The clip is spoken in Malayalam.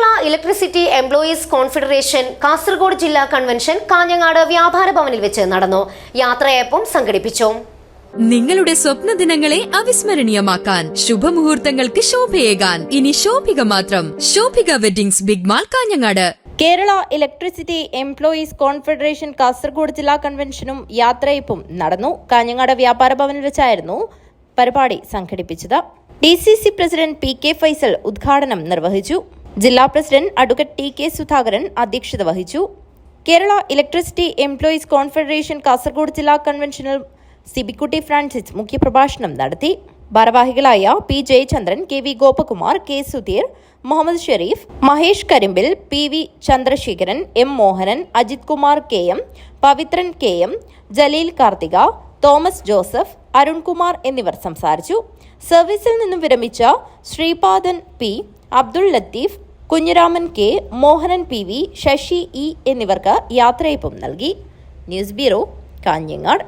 Kerala electricity employees confederation Kasaragod ജില്ലാ കൺവെൻഷൻ കാഞ്ഞങ്ങാട് വ്യാപാര ഭവനിൽ വെച്ച് നടന്നു. യാത്രയപ്പം സംഘടിപ്പിച്ചു. നിങ്ങളുടെ സ്വപ്ന ദിനങ്ങളെ അവിസ്മരണീയമാക്കാൻ ശുഭമുഹൂർത്തങ്ങൾക്ക് ശോഭയേകാൻ. ഇനി ശോഭിക മാത്രം. Shobhika weddings big mall Kanhangad. Kerala electricity employees confederation Kasaragod ജില്ലാ കൺവെൻഷനും യാത്രയപ്പും നടന്നു. കാഞ്ഞങ്ങാട് വ്യാപാര ഭവനിൽ വെച്ചായിരുന്നു പരിപാടി സംഘടിപ്പിച്ചത്. D C C president P K Faisal ഉദ്ഘാടനം നിർവഹിച്ചു. ജില്ലാ president advocate T K Sudhakaran അധ്യക്ഷത വഹിച്ചു. Kerala electricity employees confederation Kasaragod ജില്ലാ കൺവെൻഷനിൽ സിബിക്കുട്ടി ഫ്രാൻസിസ് മുഖ്യപ്രഭാഷണം നടത്തി. ഭാരവാഹികളായ P Jayachandran K V Gopakumar K Sudheer Muhammad Sharif Mahesh Karimbil P V Chandrasekharan M Mohanan Ajith Kumar K M Pavithran K M Jaleel Karthika Thomas Joseph Arunkumar എന്നിവർ സംസാരിച്ചു. സർവീസിൽ നിന്നും വിരമിച്ച Sreepadan P Abdul Latheef Kunhiraman K Mohanan P V Sasi E എന്നിവർക്ക് യാത്രയപ്പും നൽകി. News bureau Kanhangad.